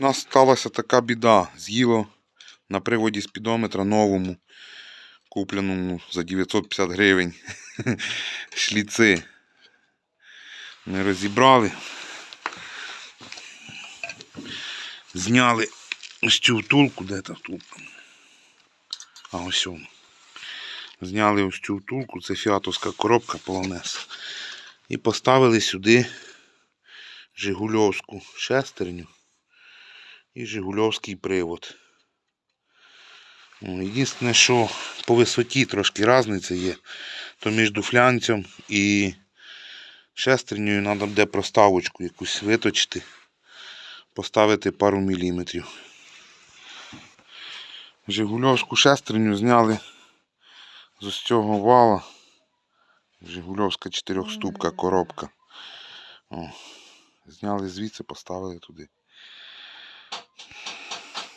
У нас сталася така біда. З'їло на приводі спідометра новому, купленому за 950 гривень. Шліци. Ми розібрали. Зняли ось цю втулку, де та втулка? А ось воно. Зняли ось цю втулку, це фіатовська коробка полонез. І поставили сюди Жигульовську шестерню і Жигульовський привод. Єдине, що по висоті трошки різниця є, то між флянцем і шестернею треба буде проставочку якусь виточити, поставити пару міліметрів. Жигульовську шестерню зняли з ось цього вала. Жигульовська чотирьохступка коробка. О, зняли звідси, поставили туди.